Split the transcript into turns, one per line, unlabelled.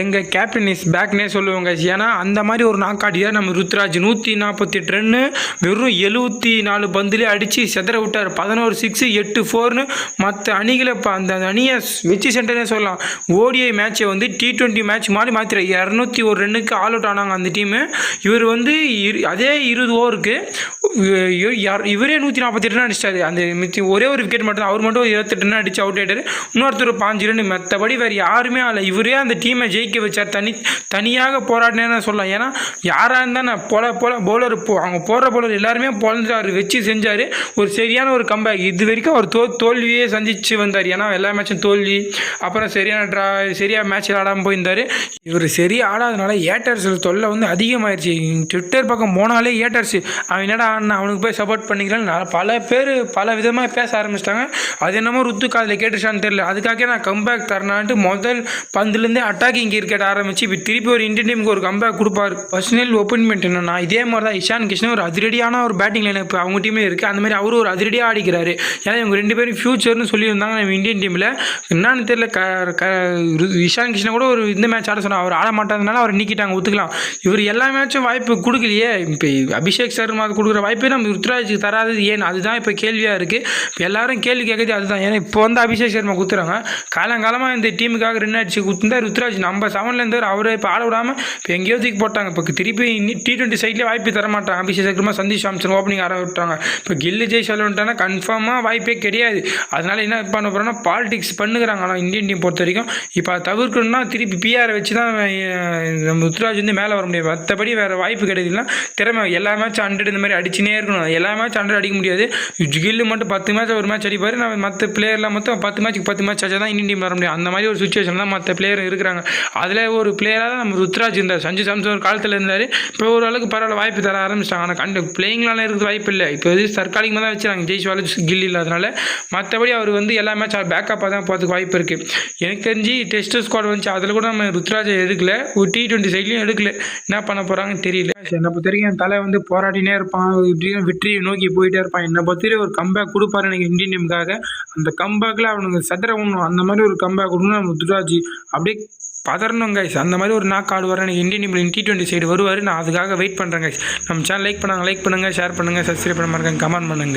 எங்கள் captain is பேக்னே சொல்லுவாங்க ஏன்னா அந்த மாதிரி ஒரு நாக்காடியாக நம்ம ருத்ராஜ்? நூற்றி நாற்பத்தெட்டு ரன்னு வெறும் எழுபத்தி நாலு பந்துலேயே அடித்து செதற விட்டார். பதினோரு சிக்ஸு எட்டு ஃபோர்னு மற்ற அணிகளை இப்போ அந்த அணியை வச்சு சென்டர்னே சொல்லலாம். ஓடிஐ மேட்சை வந்து டி ட்வெண்ட்டி மேட்ச் மாதிரி மாற்றிட இரநூத்தி ஒரு ரன்னுக்கு ஆல் அவுட் ஆனாங்க அந்த டீமு இவர் வந்து இரு அதே இருபது ஓவருக்கு யார் இவரே நூற்றி நாற்பத்தெட்டு ரன் அடிச்சிட்டாரு. அந்த மித்தி ஒரே ஒரு விக்கெட் மட்டும் தான். அவர் மட்டும் இருபத்தெட்டு ரன் அடிச்சு அவுட் ஆயிட்டாரு. இன்னொருத்தர் பாஞ்சு ரன் மற்றபடி வேறு யாருமே ஆகல இவரே அந்த டீமை ஜெயிக்க வச்சார். தனி தனியாக போராடினேன்னு சொல்லலாம். ஏன்னா யாராக இருந்தால் நான் போல போல பவுலர் போ அவங்க போடுற பவுலர் எல்லாருமே பொழந்தார் வச்சு செஞ்சார். ஒரு சரியான ஒரு கம்பேக் இது வரைக்கும் அவர் தோ தோல்வியே சந்தித்து வந்தார். ஏன்னா எல்லா மேட்சும் தோல்வி அப்புறம் சரியான ட்ரா சரியாக மேட்சில் ஆடாமல் போயிருந்தார். இவர் சரியாக ஆடாதனால ஏட்டர்ஸ் தொல்லை வந்து அதிகமாயிருச்சு. ட்விட்டர் பக்கம் போனாலே ஏட்டர்ஸ். அவன் என்னடா ஆடினா அவனுக்கு போய் சப்போர்ட் பண்ணிக்கிறேன் நான் பல பேர் பல விதமாக பேச ஆரம்பிச்சிட்டாங்க. அது என்னமோ ருத்து காதில் கேட்டுச்சான்னு தெரியல. அதுக்காக நான் கம்பேக் தரனான்ட்டு முதல் பந்துலேருந்தே அட்டாக்கிங் கிரிக்கெட் ஆரம்பிச்சு இப்போ திருப்பி ஒரு இந்தியன் டீமுக்கு ஒரு கம்பேக் கொடுப்பார். பர்சனல் ஒப்பீனியன் என்னன்னா இதே மாதிரி தான் இஷான் கிருஷ்ணன் ஒரு அதிரடியான ஒரு பேட்டிங் லைன் இப்போ அவங்க டீமே இருக்குது அந்த மாதிரி அவரும் ஒரு அதிரடியாக ஆடிக்கிறாரு. ஏன்னா இவங்க ரெண்டு பேரும் ஃபியூச்சர்னு சொல்லியிருந்தாங்க நம்ம இந்தியன் டீமில் என்னன்னு தெரியல க க இஷான் கிருஷ்ணன் கூட ஒரு இந்த மேட்ச் ஆட சொன்னார் அவர் ஆட மாட்டாதனால அவர் நீக்கிட்டாங்க ஒத்துக்கலாம். இவர் எல்லா மேட்சும் வாய்ப்பு கொடுக்கலையே. இப்போ அபிஷேக் சர்மா கொடுக்குற வாய்ப்பு நம்ம ருத்ராஜுக்கு தராதது ஏன்? அதுதான் இப்போ கேள்வியாக இருக்குது இப்போ எல்லாரும் கேள்வி கேட்குறது அதுதான். ஏன்னா இப்போ வந்து அபிஷேக் சர்மா குத்துறாங்க. காலங்காலமாக இந்த டீமுக்காக ரன் அடிச்சு குத்துந்தா ருத்ராஜ். நம்ம செவன்லேருந்து இருந்தார் அவரை இப்போ ஆட விடாமல் இப்போ எங்கேயோ தூக்கி போட்டாங்க. இப்போ திருப்பி டி டுவெண்ட்டி சைட்லேயே வாய்ப்பு தர மாட்டாங்க. அபிஷேக் சர்மா சந்தீஷ் சாம்சன் ஓப்பனிங் ஆட விட்டாங்க. இப்போ கில்லு ஜெய் சொல்லிட்டாங்கன்னா கன்ஃபார்மாக வாய்ப்பே கிடையாது. அதனால என்ன பண்ண போகிறோம்னா பாலிடிக்ஸ் பண்ணுகிறாங்க. ஆனால் இந்தியன் டீம் பொறுத்த வரைக்கும் இப்போ அதை தவிர்க்கணும்னா திருப்பி பிஆரை வச்சு தான் நம்ம ருத்ராஜ் வந்து மேலே வர முடியும் மற்றபடி வேறு வாய்ப்பு கிடையாதுன்னா திறமை எல்லா மேட்சும் ஹண்ட்ரட் இந்த மாதிரி அடிச்சு அடிச்சுனே இருக்கணும். எல்லா மேட்ச் ஹண்ட்ரட் அடிக்க முடியாது. கில்லு மட்டும் பத்து மேட்ச் ஒரு மேட்ச் அடிப்பார். நம்ம மற்ற பிளேயர்லாம் மொத்தம் பத்து மேட்ச்சுக்கு பத்து மேட்ச் ஆச்சா தான் இந்தியன் டீம் வர முடியும். அந்த மாதிரி ஒரு சுச்சுவேஷன் தான் மற்ற பிளேயர் இருக்கிறாங்க. அதில் ஒரு பிளேயராக தான் நம்ம ருத்ராஜ் இருந்தார். சஞ்சு சாம்சன் ஒரு காலத்தில் இருந்தார். இப்போ ஓரளவுக்கு பரவாயில்ல வாய்ப்பு தர ஆரம்பிச்சிட்டாங்க. ஆனால் கண்டு பிளேயிங்லாம் இருக்கிறது வாய்ப்பு இல்லை. இப்போ இது தற்காலிகமாக தான் வச்சுறாங்க ஜெய்ஸ்வால் கில் இல்லாதனால. மற்றபடி அவர் வந்து எல்லா மேட்ச் பேக்கப்பாக தான் போகிறதுக்கு வாய்ப்பு இருக்குது எனக்கு தெரிஞ்சு டெஸ்ட் ஸ்குவாட் வந்துச்சு. அதில் கூட நம்ம ருத்ராஜை எடுக்கல. ஒரு டி டுவெண்ட்டி சைட்லையும் எடுக்கல. என்ன பண்ண போகிறாங்கன்னு தெரியல. என்னை பொறுத்த வரைக்கும் என் தலை வந்து போராடினே இருப்பான். இப்படியும் வெற்றியை நோக்கி போயிட்டே இருப்பான். என்னை பொறுத்த ஒரு கம்பேக் கொடுப்பாரு எனக்கு இந்தியன் டீமுக்காக அந்த கம்பேக்கில் அவனுக்கு சதுர உண்ணும் அந்த மாதிரி ஒரு கம்பேக் கொடுக்கணும் நம்ம துராஜி அப்படியே பதறணும் கைஸ் அந்த மாதிரி ஒரு நாக் ஆடுவார் எனக்கு இந்தியன் டீமில் டி டுவெண்ட்டி சைடு வருவார். நான் அதுக்காக வெயிட் பண்ணுறேன் கைஸ் நம்ம சேனல் லைக் பண்ணாங்க லைக் பண்ணுங்கள் ஷேர் பண்ணுங்கள் சப்ஸ்கிரைப் பண்ண மாட்டேங்க கமெண்ட் பண்ணுங்க.